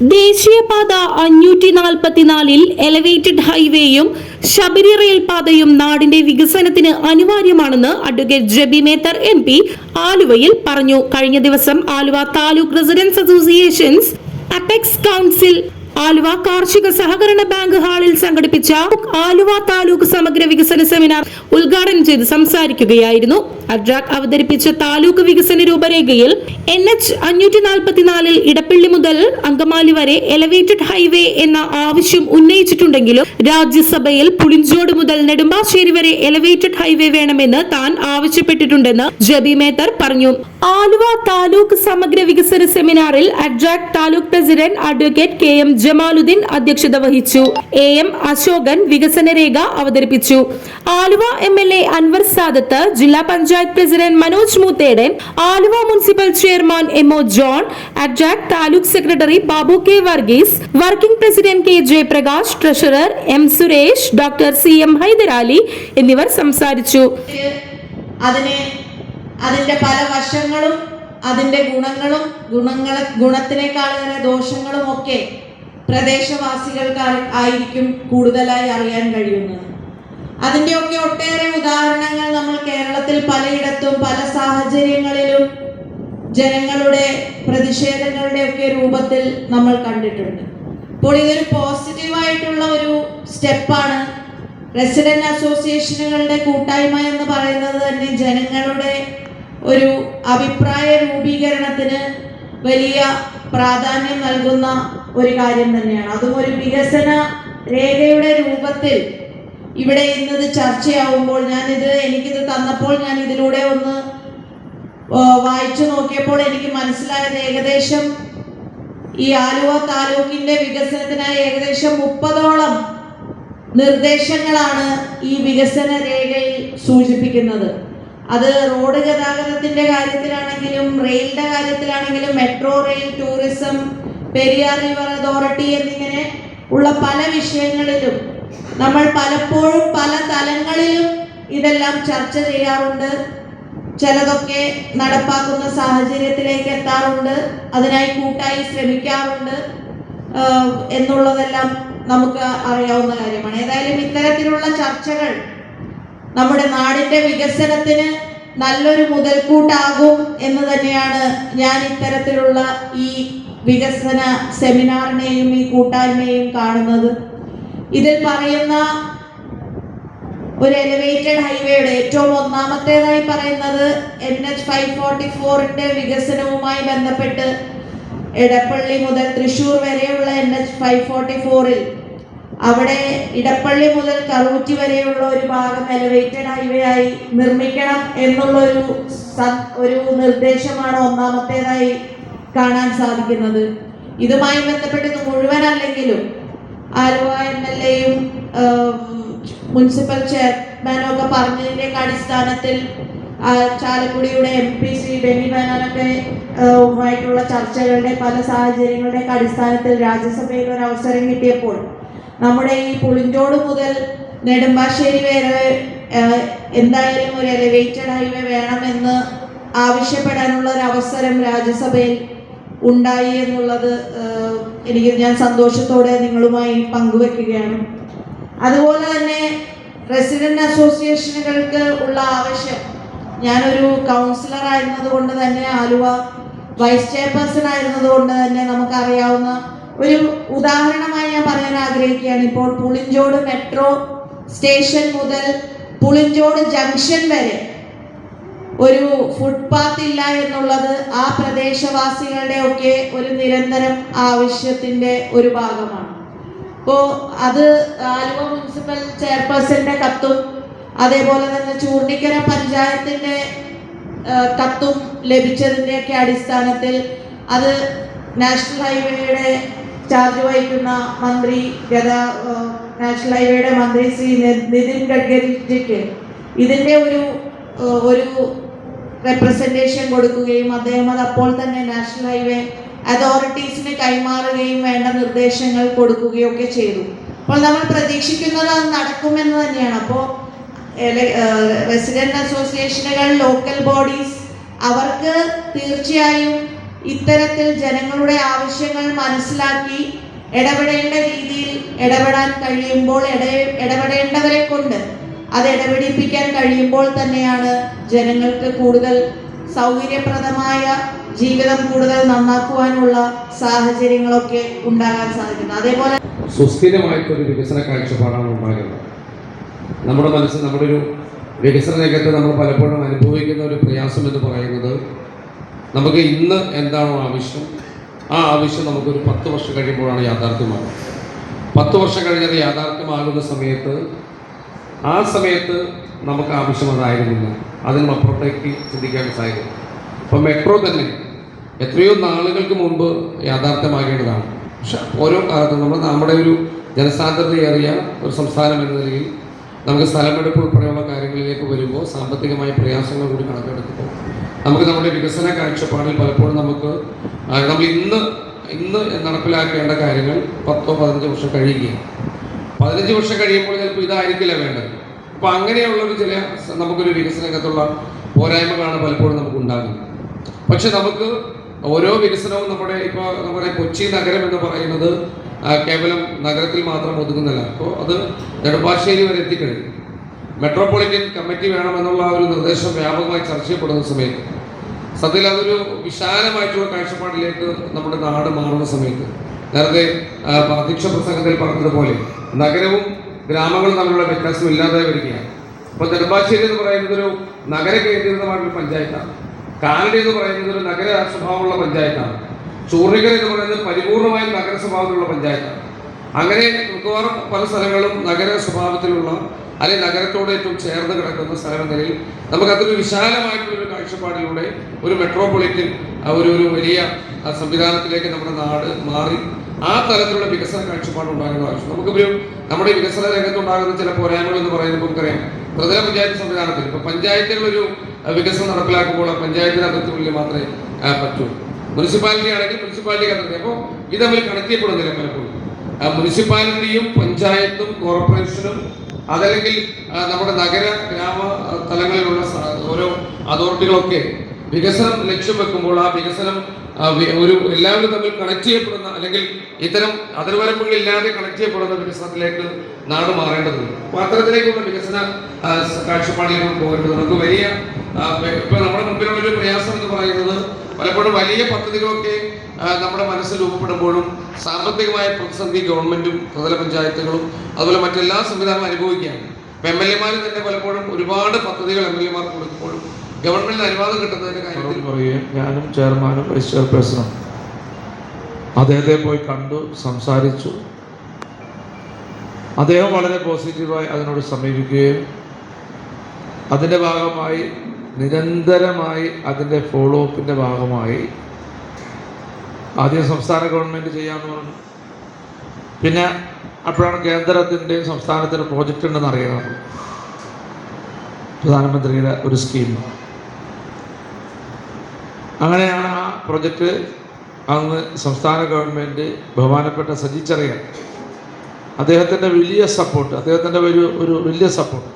ദേശീയപാത അഞ്ഞൂറ്റി നാൽപ്പത്തിനാലിൽ എലവേറ്റഡ് ഹൈവേയും ശബരി റെയിൽപാതയും നാടിന്റെ വികസനത്തിന് അനിവാര്യമാണെന്ന് advocate Jebi Mather M P ആലുവയിൽ പറഞ്ഞു. കഴിഞ്ഞ ദിവസം Aluva taluk residents associations apex council Aluva കാർഷിക സഹകരണ ബാങ്ക് ഹാളിൽ സംഘടിപ്പിച്ച ആലുവ താലൂക്ക് സമഗ്ര വികസന സെമിനാർ ഉദ്ഘാടനം ചെയ്ത് സംസാരിക്കുകയായിരുന്നു. അഡ്രാക് അവതരിപ്പിച്ച താലൂക്ക് വികസന രൂപരേഖയിൽ എൻ എച്ച് അഞ്ഞൂറ്റി നാൽപ്പത്തിനാലിൽ ഇടപ്പള്ളി മുതൽ അങ്കമാലി വരെ എലവേറ്റഡ് ഹൈവേ എന്ന ആവശ്യം ഉന്നയിച്ചിട്ടുണ്ടെങ്കിലും രാജ്യസഭയിൽ പുളിഞ്ചോട് മുതൽ നെടുമ്പാശ്ശേരി വരെ എലവേറ്റഡ് ഹൈവേ വേണമെന്ന് താൻ ആവശ്യപ്പെട്ടിട്ടുണ്ടെന്ന് ജബി മേത്തർ പറഞ്ഞു. ആലുവ താലൂക്ക് സമഗ്ര വികസന സെമിനാറിൽ ADRAC taluk president advocate K M Jamaluddin അധ്യക്ഷത വഹിച്ചു. എ എം അശോകൻ വികസന രേഖ അവതരിപ്പിച്ചു. Aluva M L A Anwar Sadath ജില്ലാ panchayat president Manoj Moothedan Aluva municipal chairman M O John ADRAC taluk secretary Babu K Varghese working president K Jayaprakash treasurer M Suresh doctor C M Hyderali എന്നിവർ സംസാരിച്ചു. അതിനെ അതിന്റെ പല വശങ്ങളും അതിന്റെ ഗുണങ്ങളും ഗുണങ്ങളെ ഗുണത്തിനേക്കാളേറെ ദോഷങ്ങളും ഒക്കെ പ്രദേശവാസികൾക്ക് ആയിരിക്കും കൂടുതലായി അറിയാൻ കഴിയുന്നത്. അതിന്റെയൊക്കെ ഒട്ടേറെ ഉദാഹരണങ്ങൾ നമ്മൾ കേരളത്തിൽ പലയിടത്തും പല സാഹചര്യങ്ങളിലും ജനങ്ങളുടെ പ്രതിഷേധങ്ങളുടെ ഒക്കെ രൂപത്തിൽ നമ്മൾ കണ്ടിട്ടുണ്ട്. അപ്പോൾ ഇതൊരു പോസിറ്റീവായിട്ടുള്ള ഒരു സ്റ്റെപ്പാണ്. റെസിഡന്റ് അസോസിയേഷനുകളുടെ കൂട്ടായ്മ എന്ന് പറയുന്നത് തന്നെ ജനങ്ങളുടെ ഒരു അഭിപ്രായ രൂപീകരണത്തിന് വലിയ പ്രാധാന്യം നൽകുന്ന ഒരു കാര്യം തന്നെയാണ്. അതും ഒരു വികസന രേഖയുടെ രൂപത്തിൽ ഇവിടെ ഇന്നത് ചർച്ചയാവുമ്പോൾ ഞാനിത് എനിക്കിത് തന്നപ്പോൾ ഞാൻ ഇതിലൂടെ ഒന്ന് വായിച്ചു നോക്കിയപ്പോൾ എനിക്ക് മനസ്സിലായത് ഏകദേശം ഈ ആലുവ താലൂക്കിന്റെ വികസനത്തിനായി ഏകദേശം മുപ്പതോളം നിർദ്ദേശങ്ങളാണ് ഈ വികസന രേഖയിൽ സൂചിപ്പിക്കുന്നത്. അത് റോഡ് ഗതാഗതത്തിന്റെ കാര്യത്തിലാണെങ്കിലും റെയിലിന്റെ കാര്യത്തിലാണെങ്കിലും metro rail tourism Periyar river authority എന്നിങ്ങനെ ഉള്ള പല വിഷയങ്ങളിലും നമ്മൾ പലപ്പോഴും പല തലങ്ങളിലും ഇതെല്ലാം ചർച്ച ചെയ്യാറുണ്ട്. ചിലതൊക്കെ നടപ്പാക്കുന്ന സാഹചര്യത്തിലേക്ക് എത്താറുണ്ട്. അതിനായി കൂട്ടായി ശ്രമിക്കാറുണ്ട്. എന്നുള്ളതെല്ലാം നമുക്ക് അറിയാവുന്ന കാര്യമാണ്. ഏതായാലും ഇത്തരത്തിലുള്ള ചർച്ചകൾ നമ്മുടെ നാടിന്റെ വികസനത്തിന് നല്ലൊരു മുതൽക്കൂട്ടാകും എന്ന് തന്നെയാണ് ഞാൻ ഇത്തരത്തിലുള്ള ഈ വികസന സെമിനാറിനെയും ഈ കൂട്ടായ്മയെയും കാണുന്നത്. ഇതിൽ പറയുന്ന ഒരു എലിവേറ്റഡ് ഹൈവേയുടെ ഏറ്റവും ഒന്നാമത്തേതായി പറയുന്നത് എൻ എച്ച് ഫൈവ് ഫോർട്ടി ഫോറിന്റെ വികസനവുമായി ബന്ധപ്പെട്ട് എടപ്പള്ളി മുതൽ തൃശൂർ വരെയുള്ള എൻ എച്ച് ഫൈവ് ഫോർട്ടി ഫോറിൽ അവിടെ ഇടപ്പള്ളി മുതൽ കറൂറ്റി വരെയുള്ള ഒരു ഭാഗം എലവേറ്റഡ് ഹൈവേ ആയി നിർമ്മിക്കണം എന്നുള്ള ഒരു ഒരു നിർദ്ദേശമാണ് ഒന്നാമത്തേതായി കാണാൻ സാധിക്കുന്നത്. ഇതുമായി ബന്ധപ്പെട്ട് ഇത് മുഴുവനല്ലെങ്കിലും ആലുവ എം എൽ എയും മുനിസിപ്പൽ ചെയർമാനും ഒക്കെ പറഞ്ഞതിന്റെ ഒക്കെ അടിസ്ഥാനത്തിൽ ചാലക്കുടിയുടെ എം പി സി ബെന്നി ബെഹനാനൊക്കെ ആയിട്ടുള്ള ചർച്ചകളുടെ പല സാഹചര്യങ്ങളുടെ ഒക്കെ അടിസ്ഥാനത്തിൽ രാജ്യസഭയിൽ ഒരു അവസരം കിട്ടിയപ്പോൾ നമ്മുടെ ഈ പുളിഞ്ചോട് മുതൽ നെടുമ്പാശ്ശേരി വരെ എന്തായാലും ഒരു എലിവേറ്റഡ് ഹൈവേ വേണമെന്ന് ആവശ്യപ്പെടാനുള്ള ഒരു അവസരം രാജ്യസഭയിൽ ഉണ്ടായി എന്നുള്ളത് എനിക്ക് ഞാൻ സന്തോഷത്തോടെ നിങ്ങളുമായി പങ്കുവെക്കുകയാണ്. അതുപോലെ തന്നെ റെസിഡന്റ് അസോസിയേഷനുകൾക്ക് ഉള്ള ആവശ്യം ഞാനൊരു കൗൺസിലർ ആയിരുന്നതുകൊണ്ട് തന്നെ ആലുവ വൈസ് ചെയർപേഴ്സൺ ആയിരുന്നതുകൊണ്ട് തന്നെ നമുക്കറിയാവുന്ന ഒരു ഉദാഹരണമായി ഞാൻ പറയാൻ ആഗ്രഹിക്കുകയാണ്. ഇപ്പോൾ പുളിഞ്ചോട് മെട്രോ സ്റ്റേഷൻ മുതൽ പുളിഞ്ചോട് ജംഗ്ഷൻ വരെ ഒരു ഫുട്പാത്ത് ഇല്ല എന്നുള്ളത് ആ പ്രദേശവാസികളുടെ ഒക്കെ ഒരു നിരന്തരം ആവശ്യത്തിന്റെ ഒരു ഭാഗമാണ്. അപ്പോൾ അത് ആലുവ മുനിസിപ്പൽ ചെയർപേഴ്സന്റെ കത്തും അതേപോലെ തന്നെ ചൂർണിക്കര പഞ്ചായത്തിന്റെ കത്തും ലഭിച്ചതിന്റെയൊക്കെ അടിസ്ഥാനത്തിൽ അത് നാഷണൽ ഹൈവേയുടെ ചാർജ് വഹിക്കുന്ന മന്ത്രി ഗതാ നാഷണൽ ഹൈവേയുടെ മന്ത്രി ശ്രീ നിതിൻ ഗഡ്കരിജിക്ക് ഇതിന്റെ ഒരു ഒരു റെപ്രസെന്റേഷൻ കൊടുക്കുകയും അദ്ദേഹം അത് അപ്പോൾ തന്നെ നാഷണൽ ഹൈവേ അതോറിറ്റീസിന് കൈമാറുകയും വേണ്ട നിർദ്ദേശങ്ങൾ കൊടുക്കുകയും ഒക്കെ ചെയ്തു. അപ്പോൾ നമ്മൾ പ്രതീക്ഷിക്കുന്നത് അത് നടക്കുമെന്ന് തന്നെയാണ്. അപ്പോൾ റെസിഡന്റ് അസോസിയേഷനുകൾ ലോക്കൽ ബോഡീസ് അവർക്ക് തീർച്ചയായും ഇത്തരത്തിൽ ജനങ്ങളുടെ ആവശ്യങ്ങൾ മനസ്സിലാക്കി ഇടപെടേണ്ട രീതിയിൽ ഇടപെടാൻ കഴിയുമ്പോൾ ഇട ഇടപെടേണ്ടവരെ കൊണ്ട് അത് ഇടപെടിപ്പിക്കാൻ കഴിയുമ്പോൾ തന്നെയാണ് ജനങ്ങൾക്ക് കൂടുതൽ സൗകര്യപ്രദമായ ജീവിതം കൂടുതൽ നന്നാക്കുവാനുള്ള സാഹചര്യങ്ങളൊക്കെ ഉണ്ടാകാൻ സാധിക്കുന്നത്. അതേപോലെ സുസ്ഥിരമായിട്ടൊരു വികസന കാഴ്ചപ്പാടാണ് ഉണ്ടാകുന്നത്. നമ്മുടെ മനസ്സിൽ നമ്മുടെ ഒരു വികസന രംഗത്ത് നമ്മൾ പലപ്പോഴും അനുഭവിക്കുന്ന ഒരു പ്രയാസം എന്ന് പറയുന്നത് നമുക്ക് ഇന്ന് എന്താണോ ആവശ്യം? ആ ആവശ്യം നമുക്കൊരു പത്ത് വർഷം കഴിയുമ്പോഴാണ് യാഥാർത്ഥ്യമാകുന്നത് പത്ത് വർഷം കഴിഞ്ഞത് യാഥാർത്ഥ്യമാകുന്ന സമയത്ത് ആ സമയത്ത് നമുക്ക് ആവശ്യം അതായിരുന്നില്ല അതിനും അപ്പുറത്തേക്ക് ചിന്തിക്കാൻ സാധിക്കും ഇപ്പം മെട്രോ തന്നെ എത്രയോ നാളുകൾക്ക് മുമ്പ് യാഥാർത്ഥ്യമാകേണ്ടതാണ്. പക്ഷെ ഓരോ കാലത്തും നമ്മൾ നമ്മുടെ ഒരു ജനസാന്ദ്രതയേറിയ ഒരു സംസ്ഥാനം എന്ന നിലയിൽ നമുക്ക് സ്ഥലമെടുപ്പ് ഉൾപ്പെടെയുള്ള കാര്യങ്ങളിലേക്ക് വരുമ്പോൾ സാമ്പത്തികമായ പ്രയാസങ്ങൾ കൂടി കണക്കെടുക്കുമ്പോൾ നമുക്ക് നമ്മുടെ വികസന കാഴ്ചപ്പാടിൽ പലപ്പോഴും നമുക്ക് നമ്മൾ ഇന്ന് ഇന്ന് നടപ്പിലാക്കേണ്ട കാര്യങ്ങൾ പത്തോ പതിനഞ്ച് വർഷം കഴിയുകയാണ്. പതിനഞ്ച് വർഷം കഴിയുമ്പോൾ ചിലപ്പോൾ ഇതായിരിക്കില്ല വേണ്ടത്. അപ്പം അങ്ങനെയുള്ളൊരു ചില നമുക്കൊരു വികസന രംഗത്തുള്ള പോരായ്മകളാണ് പലപ്പോഴും നമുക്ക് ഉണ്ടാകുന്നത് പക്ഷെ നമുക്ക് ഓരോ വികസനവും നമ്മുടെ ഇപ്പോൾ നമ്മുടെ കൊച്ചി നഗരം എന്ന് പറയുന്നത് കേവലം നഗരത്തിൽ മാത്രം ഒതുങ്ങുന്നില്ല അപ്പോൾ അത് നെടുമ്പാശ്ശേരി വരെ എത്തിക്കഴിഞ്ഞു. മെട്രോപൊളിറ്റൻ കമ്മിറ്റി വേണമെന്നുള്ള ഒരു നിർദ്ദേശം വ്യാപകമായി ചർച്ച ചെയ്യപ്പെടുന്ന സമയത്ത് സത്യത്തിൽ അതൊരു വിശാലമായിട്ടുള്ള കാഴ്ചപ്പാടിലേക്ക് നമ്മുടെ നാട് മാറുന്ന സമയത്ത് നേരത്തെ അധ്യക്ഷ പ്രസംഗത്തിൽ പറഞ്ഞതുപോലെ നഗരവും ഗ്രാമങ്ങളും തമ്മിലുള്ള വ്യത്യാസം ഇല്ലാതെ വരികയാണ്. അപ്പോൾ നെടുമ്പാശ്ശേരി എന്ന് പറയുന്നത് ഒരു നഗര കേന്ദ്രീകൃതമായിട്ടുള്ള പഞ്ചായത്താണ്. കാലടി എന്ന് പറയുന്നത് ഒരു നഗര സ്വഭാവമുള്ള പഞ്ചായത്താണ്. ചൂർണിക്കര എന്ന് പറയുന്നത് പരിപൂർണമായും നഗര സ്വഭാവത്തിലുള്ള പഞ്ചായത്താണ്. അങ്ങനെ മിക്കവാറും പല സ്ഥലങ്ങളും നഗര സ്വഭാവത്തിലുള്ള അല്ലെങ്കിൽ നഗരത്തോട് ഏറ്റവും ചേർന്ന് കിടക്കുന്ന സ്ഥലം എന്ന നിലയിൽ നമുക്കതൊരു വിശാലമായിട്ടുള്ള ഒരു കാഴ്ചപ്പാടിലൂടെ ഒരു മെട്രോപൊളിറ്റൻ ഒരു ഒരു വലിയ സംവിധാനത്തിലേക്ക് നമ്മുടെ നാട് മാറി ആ തരത്തിലുള്ള വികസന കാഴ്ചപ്പാട് ഉണ്ടാകുന്ന ആവശ്യം നമുക്കൊരു നമ്മുടെ വികസന രംഗത്തുണ്ടാകുന്ന ചില പോരായ്മകൾ എന്ന് പറയുന്നത് നമുക്കറിയാം. പ്രതല പഞ്ചായത്ത് സംവിധാനത്തിൽ. ഇപ്പൊ പഞ്ചായത്തുകളൊരു വികസനം നടപ്പിലാക്കുമ്പോൾ ആ പഞ്ചായത്തിന് അതിർത്തിക്കുള്ളിൽ മാത്രമേ പറ്റൂ. മുനിസിപ്പാലിറ്റി ആണെങ്കിൽ മുനിസിപ്പാലിറ്റി കണ്ടത് അപ്പോൾ ഇത് തമ്മിൽ കണക്റ്റിയപ്പെടുന്നില്ല പലപ്പോഴും. മുനിസിപ്പാലിറ്റിയും പഞ്ചായത്തും കോർപ്പറേഷനും അതല്ലെങ്കിൽ നമ്മുടെ നഗര ഗ്രാമ തലങ്ങളിലുള്ള ഓരോ അതോറിറ്റികളൊക്കെ വികസനം ലക്ഷ്യം വെക്കുമ്പോൾ ആ വികസനം ഒരു എല്ലാവരും തമ്മിൽ കണക്ട് ചെയ്യപ്പെടുന്ന അല്ലെങ്കിൽ ഇത്തരം അതിർവരമ്പുകളില്ലാതെ കണക്ട് ചെയ്യപ്പെടുന്ന വികസനത്തിലേക്ക് നാട് മാറേണ്ടതുണ്ട്. അപ്പോൾ അത്തരത്തിലേക്കുള്ള വികസന കാഴ്ചപ്പാടിലേക്ക് പോകേണ്ടത് നമുക്ക് വലിയ ഇപ്പൊ നമ്മുടെ മുമ്പിലുള്ള ഒരു പ്രയാസം എന്ന് പറയുന്നത് പലപ്പോഴും വലിയ പദ്ധതികളൊക്കെ നമ്മുടെ മനസ്സിൽ രൂപപ്പെടുമ്പോഴും സാമ്പത്തികമായ പ്രതിസന്ധി ഗവൺമെന്റും പ്രതല പഞ്ചായത്തുകളും അതുപോലെ മറ്റെല്ലാ സംവിധാനങ്ങളും അനുഭവിക്കുകയാണ്. അപ്പൊ എം എൽ എമാർ തന്നെ പലപ്പോഴും ഒരുപാട് പദ്ധതികൾ എം എൽ എമാർ കൊടുക്കുമ്പോഴും ഗവൺമെന്റിന് അനുവാദം കിട്ടുന്നതിന്റെ കാര്യത്തിൽ പറയുകയും ഞാനും ചെയർമാനും വൈസ് ചെയർപേഴ്സണും അദ്ദേഹത്തെ പോയി കണ്ടു സംസാരിച്ചു. അദ്ദേഹം വളരെ പോസിറ്റീവായി അതിനോട് സമീപിക്കുകയും അതിന്റെ ഭാഗമായി നിരന്തരമായി അതിന്റെ ഫോളോ അപ്പിന്റെ ഭാഗമായി ആദ്യം സംസ്ഥാന ഗവൺമെന്റ് ചെയ്യാമെന്ന് പറഞ്ഞു. പിന്നെ അപ്പോഴാണ് കേന്ദ്രത്തിന്റെയും സംസ്ഥാനത്തിന്റെ പ്രോജക്റ്റ് ഉണ്ടെന്ന് അറിയുന്നത് പ്രധാനമന്ത്രിയുടെ ഒരു സ്കീം അങ്ങനെയാണ് ആ പ്രൊജക്റ്റ് അന്ന് സംസ്ഥാന ഗവൺമെന്റ് ബഹുമാനപ്പെട്ട സജിച്ചറിയാൻ അദ്ദേഹത്തിന്റെ വലിയ സപ്പോർട്ട് അദ്ദേഹത്തിന്റെ ഒരു ഒരു വലിയ സപ്പോർട്ട്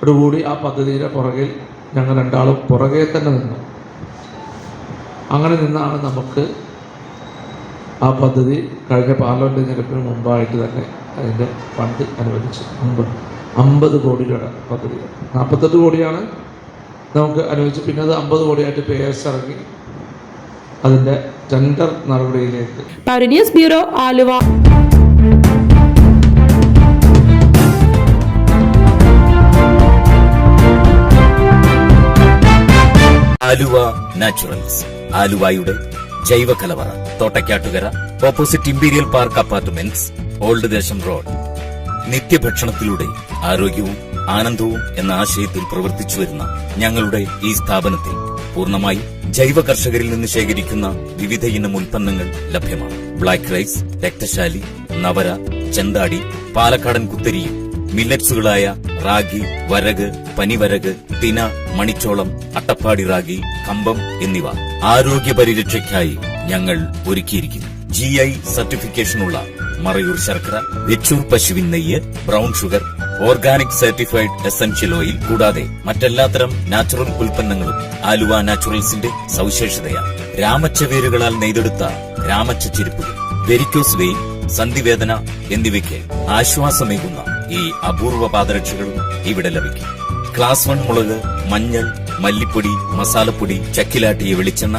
ഓടുകൂടി ആ പദ്ധതിയുടെ പുറകിൽ ഞങ്ങൾ രണ്ടാളും പുറകെ തന്നെ നിന്നു. അങ്ങനെ നിന്നാണ് നമുക്ക് ആ പദ്ധതി കഴിഞ്ഞ പാർലമെന്റ് തിരഞ്ഞെടുപ്പിന് മുമ്പായിട്ട് തന്നെ അതിന്റെ ഫണ്ട് അനുവദിച്ചു അമ്പത് അമ്പത് കോടി രൂപ പദ്ധതി നാൽപ്പത്തെട്ട് കോടിയാണ് നമുക്ക് അനുവദിച്ചു പിന്നെ അത് അമ്പത് കോടിയായിട്ട് പേഴ്സ് ഇറങ്ങി. അതിന്റെ ടെൻഡർ നടപടിയിലേക്ക്. പൗരന്യൂസ് ബ്യൂറോ ആലുവ. ആലുവ നാച്ചുറൽസ്. ആലുവയുടെ ജൈവ കലവറ Thottakattukara opposite imperial park apartments old Desam road. നിത്യഭക്ഷണത്തിലൂടെ ആരോഗ്യവും ആനന്ദവും എന്ന ആശയത്തിൽ പ്രവർത്തിച്ചു വരുന്ന ഞങ്ങളുടെ ഈ സ്ഥാപനത്തിൽ പൂർണമായി ജൈവ കർഷകരിൽ നിന്ന് ശേഖരിക്കുന്ന വിവിധ ഇനം ഉൽപ്പന്നങ്ങൾ ലഭ്യമാണ്. ബ്ലാക്ക് റൈസ് രക്തശാലി നവര ചെന്താടി പാലക്കാടൻ കുത്തരിയും മില്ലറ്റ്സുകളായ റാഗി വരക് പനിവരക് തിന മണിച്ചോളം അട്ടപ്പാടി റാഗി കമ്പം എന്നിവ ആരോഗ്യ പരിരക്ഷയ്ക്കായി ഞങ്ങൾ ഒരുക്കിയിരിക്കുന്നു. ജി ഐ സർട്ടിഫിക്കേഷനുള്ള മറയൂർ ശർക്കര വെച്ചൂർ പശുവിൻ നെയ്യ് brown sugar organic certified essential oil കൂടാതെ മറ്റെല്ലാത്തരം നാച്ചുറൽ ഉൽപ്പന്നങ്ങളും ആലുവ നാച്ചുറൽസിന്റെ സവിശേഷതയാണ്. രാമച്ച വേരുകളാൽ നെയ്തെടുത്ത രാമച്ച ചെരുപ്പുകൾ വെരിക്കോസ് വെയിൻ സന്ധിവേദന എന്നിവയ്ക്ക് ആശ്വാസമേകുന്ന ഈ അപൂർവ പാദരക്ഷകൾ ഇവിടെ ലഭിക്കും. ക്ലാസ് വൺ മുളക് മഞ്ഞൾ മല്ലിപ്പൊടി മസാലപ്പൊടി ചക്കിലാട്ടിയ വെളിച്ചെണ്ണ